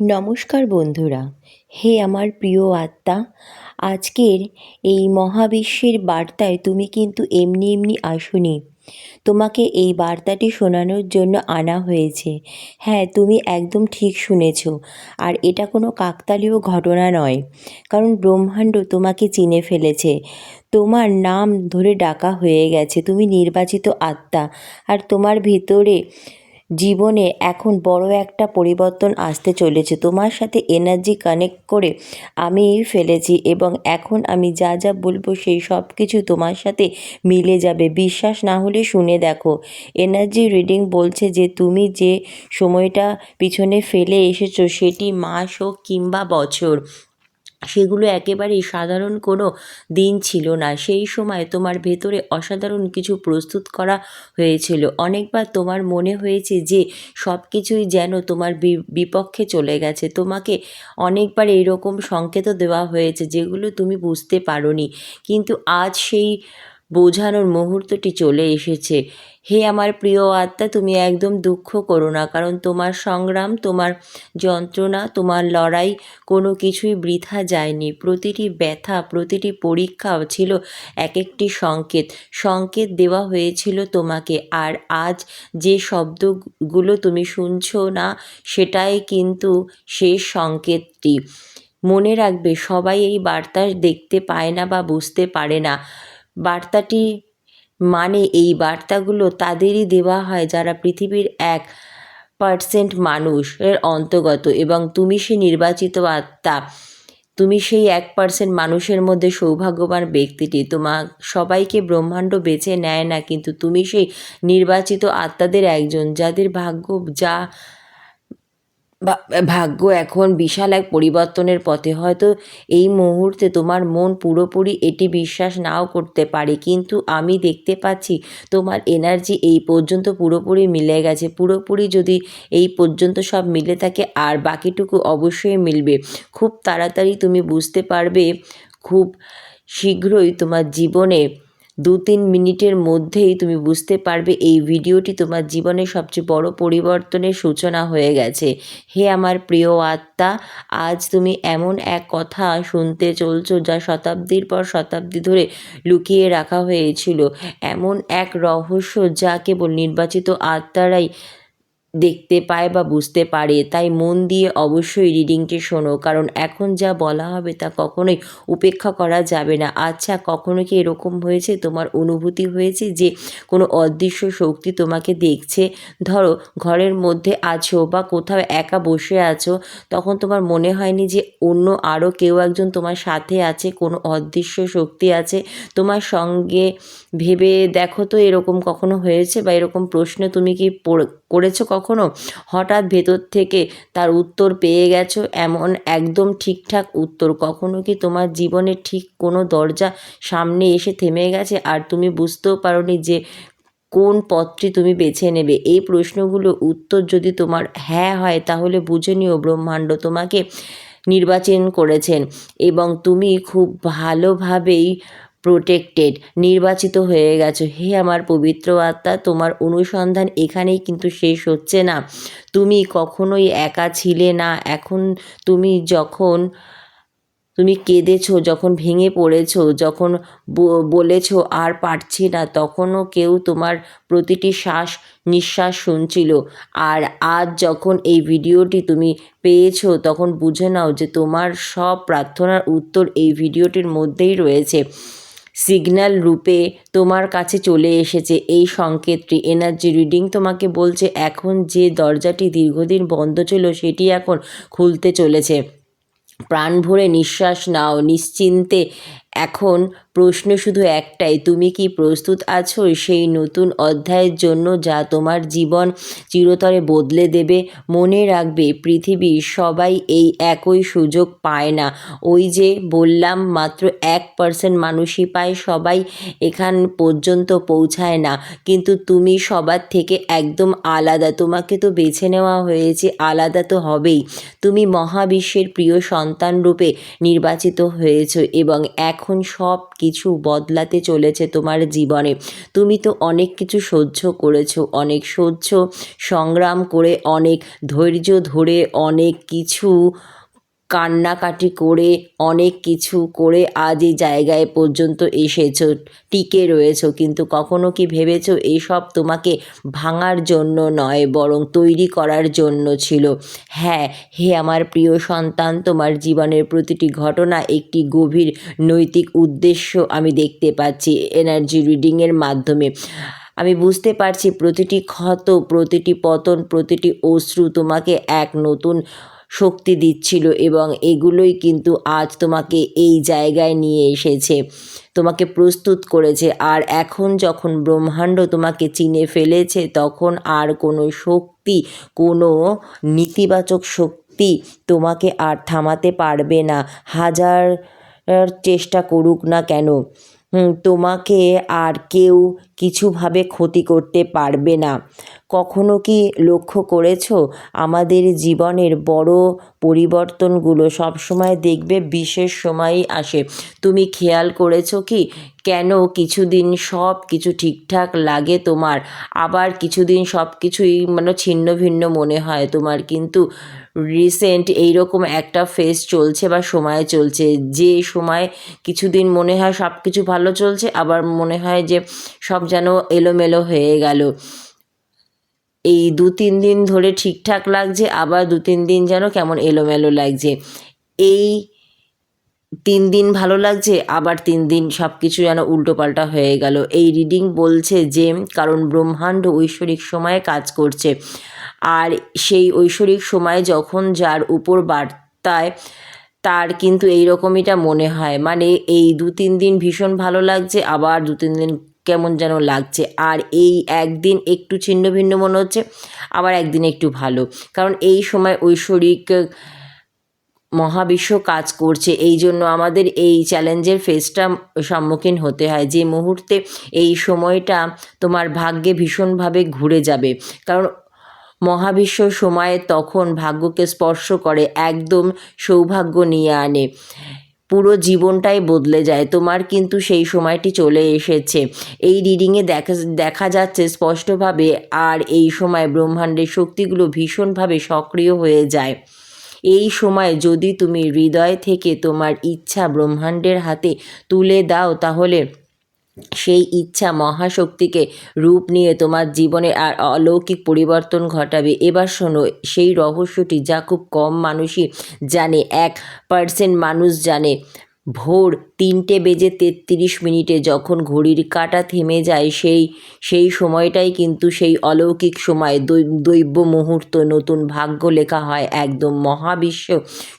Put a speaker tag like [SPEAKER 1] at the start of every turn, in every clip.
[SPEAKER 1] নমস্কার বন্ধুরা। হে আমার প্রিয় আত্মা, আজকের এই মহাবিশ্বের বার্তায় তুমি কিন্তু এমনি এমনি আসোনি। তোমাকে এই বার্তাটি শোনানোর জন্য আনা হয়েছে। হ্যাঁ তুমি একদম ঠিক শুনেছ। আর এটা কোনো কাকতালীয় ঘটনা নয়, কারণ ব্রহ্মাণ্ড তোমাকে চিনে ফেলেছে। তোমার নাম ধরে ডাকা হয়ে গেছে। তুমি নির্বাচিত আত্মা। আর তোমার ভিতরে জীবনে এখন বড় একটা পরিবর্তন আসতে চলেছে। তোমার সাথে এনার্জি কানেক্ট করে আমি ফেলেছি এবং এখন আমি যা যা বলব সেই সব কিছু তোমার সাথে মিলে যাবে। বিশ্বাস না হলে শুনে দেখো। এনার্জি রিডিং বলছে যে, তুমি যে সময়টা পিছনে ফেলে এসেছ সেটি মাস হোক কিংবা বছর সেগুলো একেবারেই সাধারণ কোনো দিন ছিল না। সেই সময় তোমার ভেতরে অসাধারণ কিছু প্রস্তুত করা হয়েছিল। অনেকবার তোমার মনে হয়েছে যে সব কিছুই যেন তোমার বিপক্ষে চলে গেছে। তোমাকে অনেকবার এইরকম সংকেতও দেওয়া হয়েছে যেগুলো তুমি বুঝতে পারোনি। কিন্তু আজ সেই বোঝানোর মুহূর্তটি চলে এসেছে। হে আমার প্রিয় আত্মা, তুমি একদম দুঃখ করো না, কারণ তোমার সংগ্রাম, তোমার যন্ত্রণা, তোমার লড়াই কোনো কিছুই বৃথা যায়নি। প্রতিটি ব্যথা, প্রতিটি পরীক্ষা ছিল এক একটি সংকেত। সংকেত দেওয়া হয়েছিল তোমাকে, আর আজ যে শব্দগুলো তুমি শুনছো না, সেটাই কিন্তু শেষ সংকেতটি। মনে রাখবে, সবাই এই বার্তা দেখতে পায় না বা বুঝতে পারে না। বার্তাটি মানে এই বার্তাগুলো তাদেরই দেওয়া হয় যারা পৃথিবীর এক পার্সেন্ট মানুষের অন্তর্গত এবং তুমি সে নির্বাচিত আত্মা তুমি সেই এক পার্সেন্ট মানুষের মধ্যে সৌভাগ্যবান ব্যক্তিটি, তোমার সবাইকে ব্রহ্মাণ্ড বেছে নেয় না, কিন্তু তুমি সেই নির্বাচিত আত্মাদের একজন, যাদের ভাগ্য যা ভাগ্য এখন বিশাল এক পরিবর্তনের পথে। হয়তো এই মুহূর্তে তোমার মন পুরোপুরি এটি বিশ্বাস নাও করতে পারে, কিন্তু আমি দেখতে পাচ্ছি তোমার এনার্জি এই পর্যন্ত পুরোপুরি মিলে গেছে। পুরোপুরি যদি এই পর্যন্ত সব মিলে থাকে, আর বাকিটুকু অবশ্যই মিলবে। খুব তাড়াতাড়ি তুমি বুঝতে পারবে, খুব শীঘ্রই তোমার জীবনে দু তিন মিনিটের মধ্যেই তুমি বুঝতে পারবে এই ভিডিওটি তোমার জীবনে সবচেয়ে বড় পরিবর্তনের সূচনা হয়ে গেছে। হে আমার প্রিয় আত্মা, আজ তুমি এমন এক কথা শুনতে চলছো যা শতাব্দীর পর শতাব্দী ধরে লুকিয়ে রাখা হয়েছিল। এমন এক রহস্য যা কেবল নির্বাচিত আত্মারাই দেখতে পায় বা বুঝতে পারে, তাই মন দিয়ে অবশ্যই রিডিংটি শোনো। কারণ এখন যা বলা হবে তা কখনোই উপেক্ষা করা যাবে না। আচ্ছা কখনো কি এরকম হয়েছে? তোমার অনুভূতি হয়েছে যে কোনো অদৃশ্য শক্তি তোমাকে দেখছে? ধরো, ঘরের মধ্যে আছো বা কোথাও একা বসে আছো, তখন তোমার মনে হয়নি যে অন্য আরও কেউ একজন তোমার সাথে আছে, কোনো অদৃশ্য শক্তি আছে? তোমার সঙ্গে ভেবে দেখো তো এরকম কখনো হয়েছে? বা এরকম প্রশ্ন তুমি কি করেছ কখনো? হঠাৎ ভেতর থেকে তার উত্তর পেয়ে গেছো? এমন একদম ঠিকঠাক উত্তর। কখনো কি তোমার জীবনে ঠিক কোনো দরজা সামনে এসে থেমে গেছে? আর তুমি বুঝতেও পারোনি যে কোন পথটি তুমি বেছে নেবে। এই প্রশ্নগুলো উত্তর যদি তোমার হ্যাঁ হয়, তাহলে বুঝে নিও ব্রহ্মাণ্ড তোমাকে নির্বাচন করেছেন। এবং তুমি খুব ভালোভাবেই প্রোটেক্টেড নির্বাচিত হয়ে গেছো। হে আমার পবিত্র আত্মা, তোমার অনুসন্ধান এখানেই কিন্তু শেষ হচ্ছে না। তুমি কখনোই একা ছিলে না। এখন তুমি যখন, তুমি কেঁদেছো, যখন ভেঙে পড়েছো, যখন বলেছ আর পারছি না, তখনও কেউ তোমার প্রতিটি শ্বাস নিঃশ্বাস শুনছিল। আর আজ যখন এই ভিডিওটি তুমি পেয়েছ, তখন বুঝে নাও যে তোমার সব প্রার্থনার উত্তর এই ভিডিওটির মধ্যেই রয়েছে। সিগন্যাল রূপে তোমার কাছে চলে এসেছে। এই সংকেতটি এনার্জি রিডিং তোমাকে বলছে, এখন যে দরজাটি দীর্ঘদিন বন্ধ ছিল, সেটি এখন খুলতে চলেছে। প্রাণ ভরে নিঃশ্বাস নাও, নিশ্চিন্তে এখন প্রশ্ন শুধু একটাই, তুমি কি প্রস্তুত আছো সেই নতুন অধ্যায়ের জন্য যা তোমার জীবন চিরতরে বদলে দেবে? মনে রাখবে, পৃথিবীর সবাই এই একই সুযোগ পায় না। ওই যে বললাম, মাত্র এক পার্সেন্ট মানুষই পায়, সবাই এখান পর্যন্ত পৌঁছায় না। কিন্তু তুমি সবার থেকে একদম আলাদা, তোমাকে তো বেছে নেওয়া হয়েছে, আলাদা তো হবেই। তুমি মহাবিশ্বের প্রিয় সন্তান রূপে নির্বাচিত হয়েছ এবং এক এখন সব কিছু বদলাতে চলেছে তোমার জীবনে। তুমি তো অনেক কিছু সহ্য করেছ, অনেক সহ্য সংগ্রাম করে, অনেক ধৈর্য ধরে, অনেক কিছু কান্নাকাটি করে, অনেক কিছু করে আজ এই জায়গায় পর্যন্ত এসেছ, টিকে রয়েছো। কিন্তু কখনো কি ভেবেছো এসব তোমাকে ভাঙার জন্য নয়, বরং তৈরি করার জন্য ছিল? হ্যাঁ হে আমার প্রিয় সন্তান, তোমার জীবনের প্রতিটি ঘটনা একটি গভীর নৈতিক উদ্দেশ্য আমি দেখতে পাচ্ছি এনার্জি রিডিংয়ের মাধ্যমে। আমি বুঝতে পারছি প্রতিটি ক্ষত, প্রতিটি পতন, প্রতিটি অশ্রু তোমাকে এক নতুন শক্তি দিচ্ছিল এবং এগুলোই কিন্তু আজ তোমাকে এই জায়গায় নিয়ে এসেছে। তোমাকে প্রস্তুত করেছে। আর এখন যখন ব্রহ্মাণ্ড তোমাকে চিনে ফেলেছে, তখন আর কোনো শক্তি, কোনো নেতিবাচক শক্তি তোমাকে আর থামাতে পারবে না। হাজার চেষ্টা করুক না কেন তোমাকে আর কেউ কিছুভাবে ক্ষতি করতে পারবে না। কখনো কি লক্ষ্য করেছ? আমাদের জীবনের বড় পরিবর্তনগুলো সবসময় দেখবে, বিশেষ সময়ই আসে। তুমি খেয়াল করেছ কি? কেন কিছুদিন সব কিছু ঠিকঠাক লাগে তোমার? আবার কিছুদিন সব কিছুই মানে ছিন্ন ভিন্ন মনে হয় তোমার। কিন্তু রিসেন্ট এইরকম একটা ফেস চলছে বা সময় চলছে, যে সময় কিছুদিন মনে হয় সব কিছু ভালো চলছে, আবার মনে হয় যে সব যেন এলোমেলো হয়ে গেল। এই দু তিন দিন ধরে ঠিকঠাক লাগছে, আবার দু তিন দিন যেন কেমন এলোমেলো লাগছে। এই তিন দিন ভালো লাগছে, আবার তিন দিন সব কিছু যেন উল্টোপাল্টা হয়ে গেল। এই রিডিং বলছে যে, কারণ ব্রহ্মাণ্ড ঐশ্বরিক সময়ে কাজ করছে। আর সেই ঐশ্বরিক সময় যখন যার উপর বার্তায়, তার কিন্তু এই রকমইটা মনে হয়। মানে এই দু তিন দিন ভীষণ ভালো লাগছে, আবার দু তিন দিন কেমন যেন লাগছে। আর এই একদিন একটু ছিন্ন ভিন্ন মনে হচ্ছে, আবার একদিন একটু ভালো। কারণ এই সময় ঐশ্বরিক মহাবিশ্ব কাজ করছে। এই জন্য আমাদের এই চ্যালেঞ্জের ফেসটা সম্মুখীন হতে হয়। যে মুহূর্তে এই সময়টা তোমার ভাগ্যে ভীষণভাবে ঘুরে যাবে। কারণ মহাবিশ্ব সময়ে তখন ভাগ্যকে স্পর্শ করে, একদম সৌভাগ্য নিয়ে আনে। পুরো জীবনটাই বদলে যায়। তোমার কিন্তু সেই সময়টি চলে এসেছে। এই রিডিংয়ে দেখা দেখা যাচ্ছে স্পষ্টভাবে আর এই সময় ব্রহ্মাণ্ডের শক্তিগুলো ভীষণভাবে সক্রিয় হয়ে যায়। এই সময় যদি তুমি হৃদয় থেকে তোমার ইচ্ছা ব্রহ্মাণ্ডের হাতে তুলে দাও তাহলে সেই ইচ্ছা মহাশক্তিকে রূপ নিয়ে তোমার জীবনে আর অলৌকিক পরিবর্তন ঘটাবে। এবার শোনো, সেই রহস্যটি যা খুব কম মানুষই জানে, এক পার্সেন্ট মানুষ জানে। ভোর তিনটে বেজে তেত্রিশ মিনিটে যখন ঘড়ির কাঁটা থেমে যায়, সেই সেই সময়টাই কিন্তু সেই অলৌকিক সময় দৈব্য মুহূর্ত, নতুন ভাগ্য লেখা হয়। একদম মহাবিশ্ব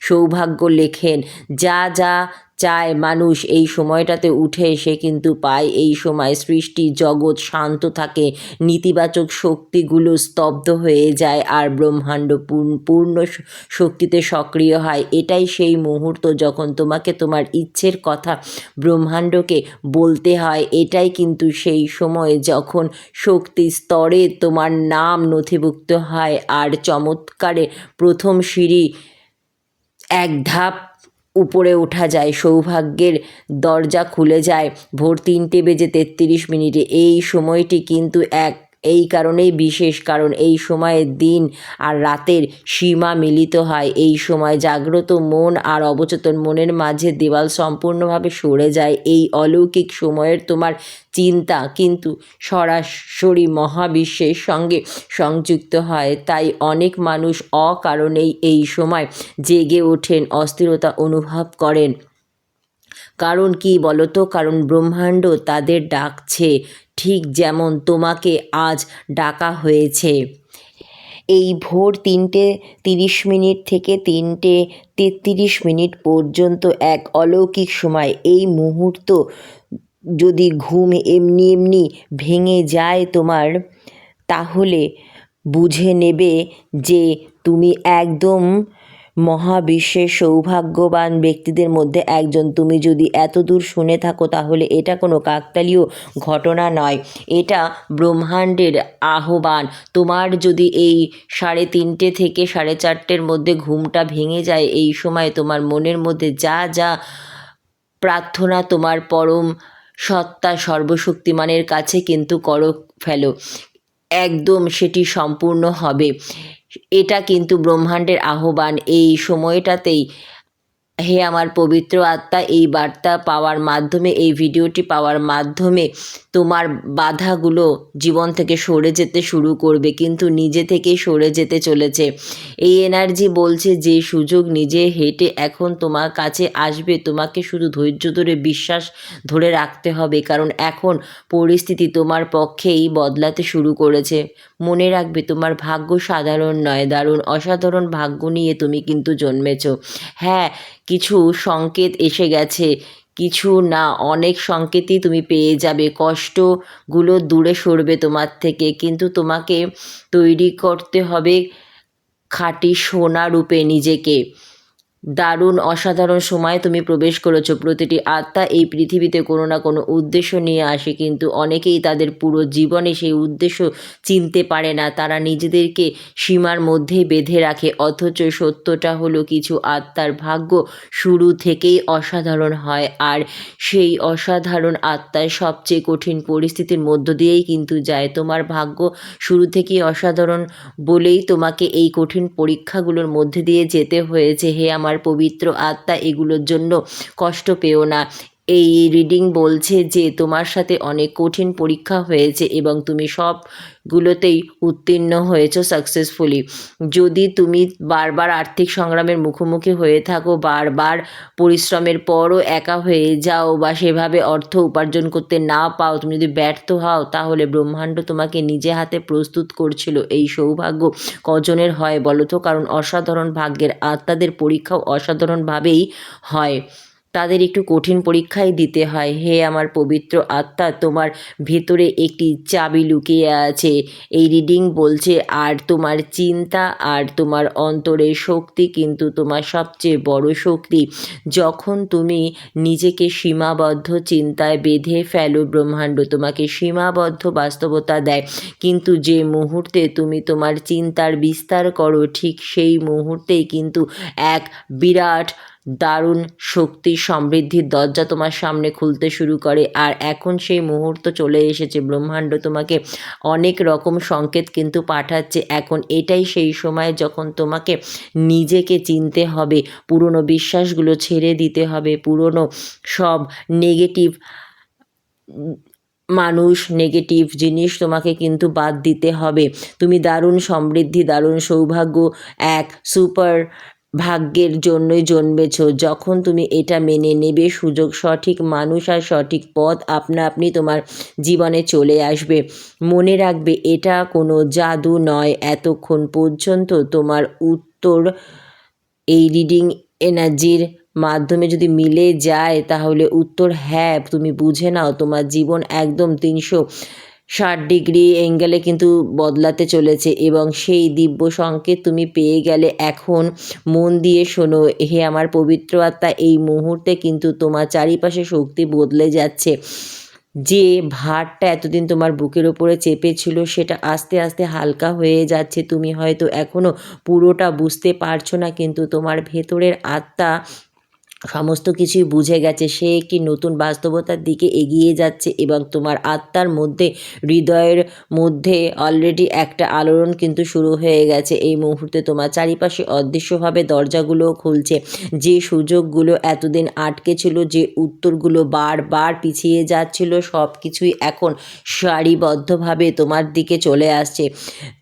[SPEAKER 1] সৌভাগ্য লেখেন, যা যা চায় মানুষ এই সময়টাতে উঠে এসে কিন্তু পায় এই সময় সৃষ্টি জগৎ শান্ত থাকে, নেতিবাচক শক্তিগুলো স্তব্ধ হয়ে যায় আর ব্রহ্মাণ্ড পূর্ণ- পূর্ণ শক্তিতে সক্রিয় হয়। এটাই সেই মুহূর্ত যখন তোমাকে তোমার ইচ্ছের কথা ব্রহ্মাণ্ডকে বলতে হয়, এটাই কিন্তু সেই সময় যখন শক্তি স্তরে তোমার নাম নথিভুক্ত হয় আর চমৎকারে প্রথম সিঁড়ি এক ধাপ উপরে ওঠা যায়, সৌভাগ্যের দরজা খুলে যায়। ভোর তিনটে বেজে তেত্রিশ মিনিটে। এই সময়টি কিন্তু এক এই কারণেই, বিশেষ কারণ এই সময়ের দিন আর রাতের সীমা মিলিত হয়। এই সময় জাগ্রত মন আর অবচেতন মনের মাঝে দেওয়াল সম্পূর্ণভাবে সরে যায়। এই অলৌকিক সময়ের তোমার চিন্তা কিন্তু সরাসরি মহাবিশ্বের সঙ্গে সংযুক্ত হয়। তাই অনেক মানুষ অকারণেই এই সময় জেগে ওঠেন, অস্থিরতা অনুভব করেন। কারণ কি বলতো? কারণ ব্রহ্মাণ্ড তাদের ডাকছে। ঠিক যেমন তোমাকে আজ ডাকা হয়েছে। এই ভোর তিনটে তিরিশ মিনিট থেকে তিনটে তেত্রিশ মিনিট পর্যন্ত এক অলৌকিক সময়। এই মুহূর্ত যদি ঘুম এমনি এমনি ভেঙে যায় তোমার, তাহলে বুঝে নেবে যে তুমি একদম মহাবিশ্বের সৌভাগ্যবান ব্যক্তিদের মধ্যে একজন। তুমি যদি এত দূর শুনে থাকো, তাহলে এটা কোনো কাকতালীয় ঘটনা নয়। এটা ব্রহ্মাণ্ডের আহ্বান। তোমার যদি এই সাড়ে তিনটে থেকে সাড়ে চারটের মধ্যে ঘুমটা ভেঙে যায়, এই সময় তোমার মনের মধ্যে যা যা প্রার্থনা তোমার পরম সত্তা সর্বশক্তিমানের কাছে কিন্তু করো ফেলো। একদম সেটি সম্পূর্ণ হবে। এটা কিন্তু ব্রহ্মাণ্ডের আহ্বান। এই সময়টাতেই হে আমার পবিত্র আত্মা, এই বার্তা পাওয়ার মাধ্যমে, এই ভিডিওটি পাওয়ার মাধ্যমে তোমার বাধাগুলো জীবন থেকে সরে যেতে শুরু করবে, কিন্তু নিজে থেকেই সরে যেতে চলেছে। এই এনার্জি বলছে যে সুযোগ নিজে হেঁটে এখন তোমার কাছে আসবে, তোমাকে শুধু ধৈর্য ধরে বিশ্বাস ধরে রাখতে হবে, কারণ এখন পরিস্থিতি তোমার পক্ষেই বদলাতে শুরু করেছে। মনে রাখবে তোমার ভাগ্য সাধারণ নয়, দারুণ অসাধারণ ভাগ্য নিয়ে তুমি কিন্তু জন্মেছ। হ্যাঁ কিছু সংকেত এসে গেছে। কিছু না, অনেক সংকেতই তুমি পেয়ে যাবে। কষ্টগুলো দূরে সরবে তোমার থেকে। কিন্তু তোমাকে তৈরি করতে হবে খাঁটি সোনা রূপে নিজেকে। দারুণ, অসাধারণ সময়ে তুমি প্রবেশ করেছ। প্রতিটি আত্মা এই পৃথিবীতে কোনো না কোনো উদ্দেশ্য নিয়ে আসে, কিন্তু অনেকেই তাদের পুরো জীবনে সেই উদ্দেশ্য চিনতে পারে না। তারা নিজেদেরকে সীমার মধ্যেই বেঁধে রাখে, অথচ সত্যটা হলো কিছু আত্মার ভাগ্য শুরু থেকেই অসাধারণ হয়, আর সেই অসাধারণ আত্মায় সবচেয়ে কঠিন পরিস্থিতির মধ্য দিয়েই কিন্তু যায়। তোমার ভাগ্য শুরু থেকেই অসাধারণ বলেই তোমাকে এই কঠিন পরীক্ষাগুলোর মধ্যে দিয়ে যেতে হয়েছে। হে আমার পবিত্র আত্মা এগুলোর জন্য কষ্ট পেও না। এই রিডিং বলছে যে তোমার সাথে অনেক কঠিন পরীক্ষা হয়েছে এবং তুমি সবগুলোতেই উত্তীর্ণ হয়েছো সাকসেসফুলি যদি তুমি বারবার আর্থিক সংগ্রামের মুখোমুখি হয়ে থাকো, বারবার পরিশ্রমের পরও একা হয়ে যাও বা সেভাবে অর্থ উপার্জন করতে না পাও, তুমি যদি ব্যর্থ হও, তাহলে ব্রহ্মাণ্ড তোমাকে নিজে হাতে প্রস্তুত করছিল। এই সৌভাগ্য কজনের হয় বলো তো? কারণ অসাধারণ ভাগ্যের আত্মাদের পরীক্ষাও অসাধারণভাবেই হয়। তাদের একটু কঠিন পরীক্ষাই দিতে হয়। হে আমার পবিত্র আত্মা, তোমার ভেতরে একটি চাবি লুকিয়ে আছে। এই রিডিং বলছে, আর তোমার চিন্তা আর তোমার অন্তরের শক্তি কিন্তু তোমার সবচেয়ে বড় শক্তি। যখন তুমি নিজেকে সীমাবদ্ধ চিন্তায় বেঁধে ফেলো, ব্রহ্মাণ্ড তোমাকে সীমাবদ্ধ বাস্তবতা দেয়। কিন্তু যে মুহূর্তে তুমি তোমার চিন্তার বিস্তার করো, ঠিক সেই মুহূর্তেই কিন্তু এক বিরাট দারুণ শক্তি সমৃদ্ধির দরজা তোমার সামনে খুলতে শুরু করে। আর এখন সেই মুহূর্ত চলে এসেছে। ব্রহ্মাণ্ড তোমাকে অনেক রকম সংকেত কিন্তু পাঠাচ্ছে। এখন এটাই সেই সময় যখন তোমাকে নিজেকে চিনতে হবে। পুরনো বিশ্বাসগুলো ছেড়ে দিতে হবে। পুরনো সব নেগেটিভ মানুষ নেগেটিভ জিনিস তোমাকে কিন্তু বাদ দিতে হবে। তুমি দারুণ সমৃদ্ধি, দারুণ সৌভাগ্য, এক সুপার ভাগ্যের জন্যই জন্মেছ। যখন তুমি এটা মেনে নেবে, সুযোগ সঠিক মানুষ আর সঠিক পথ আপনা আপনি তোমার জীবনে চলে আসবে। মনে রাখবে, এটা কোনো জাদু নয়। এতক্ষণ পর্যন্ত তোমার উত্তর এই রিডিং এনার্জির মাধ্যমে যদি মিলে যায়, তাহলে উত্তর হ্যাঁ তুমি বুঝে নাও, তোমার জীবন একদম তিনশো ষাট ডিগ্রি অ্যাঙ্গেলে কিন্তু বদলাতে চলেছে এবং সেই দিব্য সংকেত তুমি পেয়ে গেলে এখন মন দিয়ে শোনো, হে আমার পবিত্র আত্মা, এই মুহূর্তে কিন্তু তোমার চারিপাশে শক্তি বদলে যাচ্ছে। যে ভারটা এতদিন তোমার বুকের ওপরে চেপেছিল সেটা আস্তে আস্তে হালকা হয়ে যাচ্ছে। তুমি হয়তো এখনও পুরোটা বুঝতে পারছ না, কিন্তু তোমার ভেতরের আত্মা সমস্ত কিছুই বুঝে গেছে। সে একটি নতুন বাস্তবতার দিকে এগিয়ে যাচ্ছে এবং তোমার আত্মার মধ্যে, হৃদয়ের মধ্যে অলরেডি একটা আলোড়ন কিন্তু শুরু হয়ে গেছে। এই মুহূর্তে তোমার চারিপাশে অদৃশ্যভাবে দরজাগুলো খুলছে। যে সুযোগগুলো এতদিন আটকে ছিল, যে উত্তরগুলো বারবার পিছিয়ে যাচ্ছিল সব কিছুই এখন সারিবদ্ধভাবে তোমার দিকে চলে আসছে।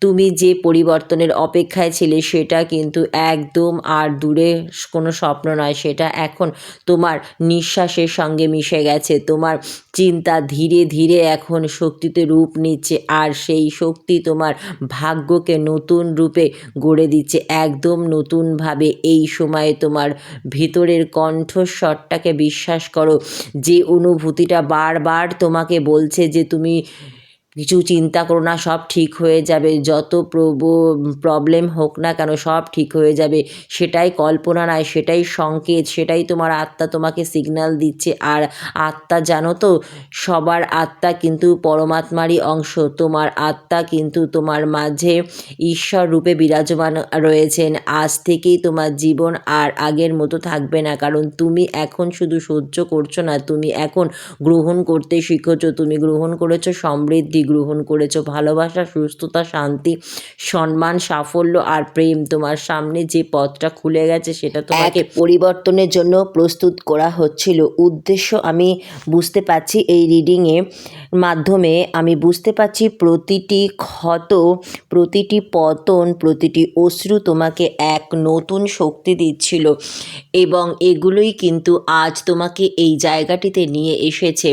[SPEAKER 1] তুমি যে পরিবর্তনের অপেক্ষায় ছিলে, সেটা কিন্তু একদম আর দূরে কোনো স্বপ্ন নয়। সেটা এখন তোমার নিঃশ্বাসের সঙ্গে মিশে গেছে, তোমার চিন্তা ধীরে ধীরে এখন শক্তিতে রূপ নিচ্ছে আর সেই শক্তি তোমার ভাগ্যকে নতুন রূপে গড়ে দিচ্ছে, একদম নতুনভাবে এই সময়ে তোমার ভিতরের কণ্ঠস্বরটাকে বিশ্বাস করো, যে অনুভূতিটা বারবার তোমাকে বলছে যে তুমি কিছু চিন্তা করো না, সব ঠিক হয়ে যাবে। যত প্রব প্রবলেম হোক না কেন, সব ঠিক হয়ে যাবে। সেটাই কল্পনা নয়, সেটাই সংকেত, সেটাই তোমার আত্মা তোমাকে সিগন্যাল দিচ্ছে। আর আত্মা জানো তো, সবার আত্মা কিন্তু পরমাত্মারই অংশ। তোমার আত্মা কিন্তু তোমার মাঝে ঈশ্বর রূপে বিরাজমান রয়েছেন। আজ থেকেই তোমার জীবন আর আগের মতো থাকবে না। কারণ তুমি এখন শুধু সহ্য করছ না, তুমি এখন গ্রহণ করতে শিখেছো। তুমি গ্রহণ করেছ সমৃদ্ধি গ্রহণ করেছ। ভালোবাসা, সুস্থতা, শান্তি, সম্মান, সাফল্য আর প্রেম। তোমার সামনে যে পথটা খুলে গেছে সেটা তোমাকে পরিবর্তনের জন্য প্রস্তুত করা হচ্ছিল। উদ্দেশ্য আমি বুঝতে পারছি এই রিডিংয়ে মাধ্যমে। আমি বুঝতে পারছি প্রতিটি ক্ষত, প্রতিটি পতন, প্রতিটি অশ্রু তোমাকে এক নতুন শক্তি দিচ্ছিল এবং এগুলোই কিন্তু আজ তোমাকে এই জায়গাটিতে নিয়ে এসেছে।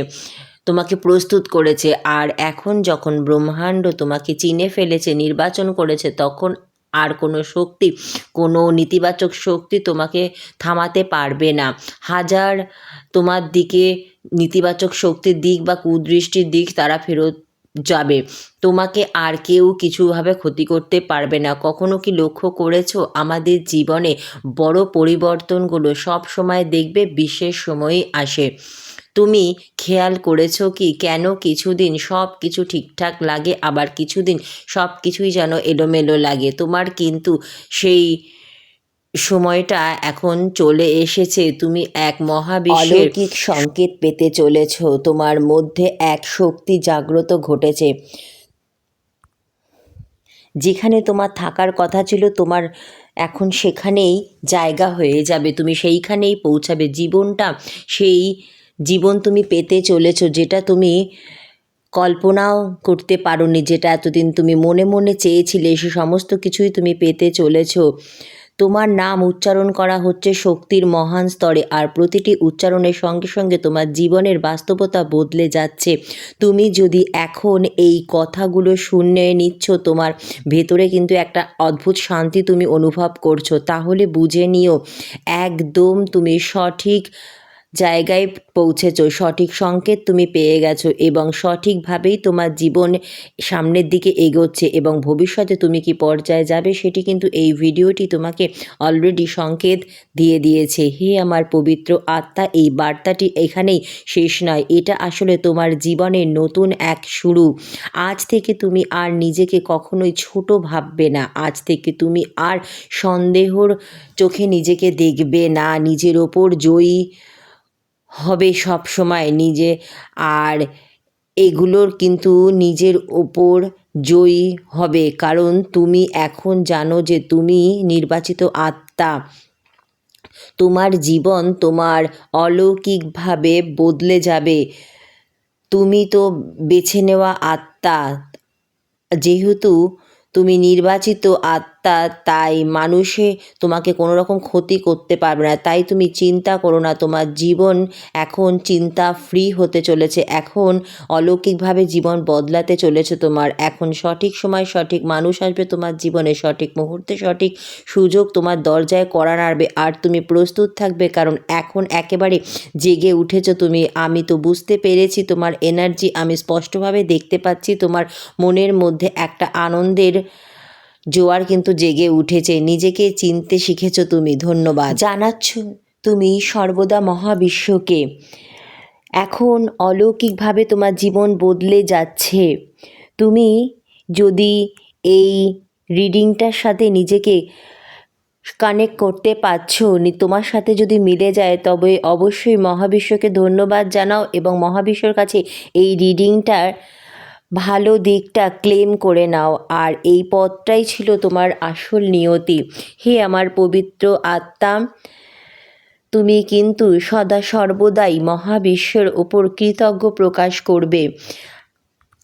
[SPEAKER 1] তোমাকে প্রস্তুত করেছে। আর এখন যখন ব্রহ্মাণ্ড তোমাকে চিনে ফেলেছে, নির্বাচন করেছে, তখন আর কোনো শক্তি, কোনো নেতিবাচক শক্তি তোমাকে থামাতে পারবে না। হাজার তোমার দিকে নেতিবাচক শক্তির দিক বা কুদৃষ্টির দিক তারা ফেরত যাবে। তোমাকে আর কেউ কিছুভাবে ক্ষতি করতে পারবে না। কখনো কি লক্ষ্য করেছ? আমাদের জীবনে বড় পরিবর্তনগুলো সব সময় দেখবে, বিশেষ সময়েই আসে। তুমি খেয়াল করেছ কি? কেন কিছুদিন সব কিছু ঠিকঠাক লাগে, আবার কিছুদিন সব কিছুই যেন এলোমেলো লাগে? তোমার কিন্তু সেই সময়টা এখন চলে এসেছে। তুমি এক মহাবিশ্বের অলৌকিক সংকেত পেতে চলেছ। তোমার মধ্যে এক শক্তি জাগ্রত ঘটেছে। যেখানে তোমার থাকার কথা ছিল, তোমার এখন সেখানেই জায়গা হয়ে যাবে। তুমি সেইখানেই পৌঁছাবে। জীবনটা সেই জীবন তুমি পেতে চলেছো, যেটা তুমি কল্পনাও করতে পারোনি, যেটা এতদিন তুমি মনে মনে চেয়েছিলে, সে সমস্ত কিছুই তুমি পেতে চলেছো। তোমার নাম উচ্চারণ করা হচ্ছে শক্তির মহান স্তরে, আর প্রতিটি উচ্চারণের সঙ্গে সঙ্গে তোমার জীবনের বাস্তবতা বদলে যাচ্ছে। তুমি যদি এখন এই কথাগুলো শুনে নিচ্ছ, তোমার ভেতরে কিন্তু একটা অদ্ভুত শান্তি তুমি অনুভব করছ, তাহলে বুঝে নিও, একদম তুমি সঠিক জায়গায় পৌঁছেছো। সঠিক সংকেত তুমি পেয়ে গেছো এবং সঠিকভাবেই তোমার জীবন সামনের দিকে এগোচ্ছে এবং ভবিষ্যতে তুমি কি পর্যায়ে যাবে সেটি কিন্তু এই ভিডিওটি তোমাকে অলরেডি সংকেত দিয়ে দিয়েছে। হে আমার পবিত্র আত্মা, এই বার্তাটি এখানেই শেষ নয়। এটা আসলে তোমার জীবনের নতুন এক শুরু। আজ থেকে তুমি আর নিজেকে কখনোই ছোট ভাববে না। আজ থেকে তুমি আর সন্দেহর চোখে নিজেকে দেখবে না। নিজের ওপর জয়ী হবে সব সময় নিজে। আর এগুলোর কিন্তু নিজের ওপর জয়ী হবে। কারণ তুমি এখন জানো যে তুমি নির্বাচিত আত্মা। তোমার জীবন তোমার অলৌকিকভাবে বদলে যাবে। তুমি তো বেছে নেওয়া আত্মা। যেহেতু তুমি নির্বাচিত আত্মা তাই মানুষে তোমাকে কোনো রকম ক্ষতি করতে পারবে না। তাই তুমি চিন্তা করো না, তোমার জীবন এখন চিন্তা ফ্রি হতে চলেছে। এখন অলৌকিকভাবে জীবন বদলাতে চলেছে তোমার। এখন সঠিক সময় সঠিক মানুষ আসবে, তোমার জীবনে সঠিক মুহূর্তে সঠিক সুযোগ তোমার দরজায় করা নাড়বে। আর তুমি প্রস্তুত থাকবে, কারণ এখন একেবারে জেগে উঠেছো তুমি। আমি তো বুঝতে পেরেছি তোমার এনার্জি আমি স্পষ্টভাবে দেখতে পাচ্ছি তোমার মনের মধ্যে একটা আনন্দের জোয়ার কিন্তু জেগে উঠেছে। নিজেকে চিনতে শিখেছো তুমি, ধন্যবাদ। জানাচ্ছ তুমি সর্বদা মহাবিশ্বকে। এখন অলৌকিকভাবে তোমার জীবন বদলে যাচ্ছে। তুমি যদি এই রিডিংটার সাথে নিজেকে কানেক্ট করতে পারছ তোমার সাথে যদি মিলে যায়, তবে অবশ্যই মহাবিশ্বকে ধন্যবাদ জানাও এবং মহাবিশ্বর কাছে এই রিডিংটার ভালো দিকটা ক্লেম করে নাও। আর এই পথটাই ছিল তোমার আসল নিয়তি। হে আমার পবিত্র আত্মা, তুমি কিন্তু সদা সর্বদাই মহাবিশ্বের ওপর কৃতজ্ঞ প্রকাশ করবে।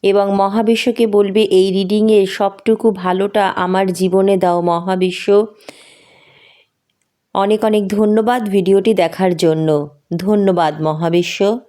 [SPEAKER 1] এবং মহাবিশ্বকে বলবে, এই রিডিংয়ে সবটুকু ভালোটা আমার জীবনে দাও মহাবিশ্ব। অনেক অনেক ধন্যবাদ ভিডিওটি দেখার জন্য। ধন্যবাদ মহাবিশ্ব।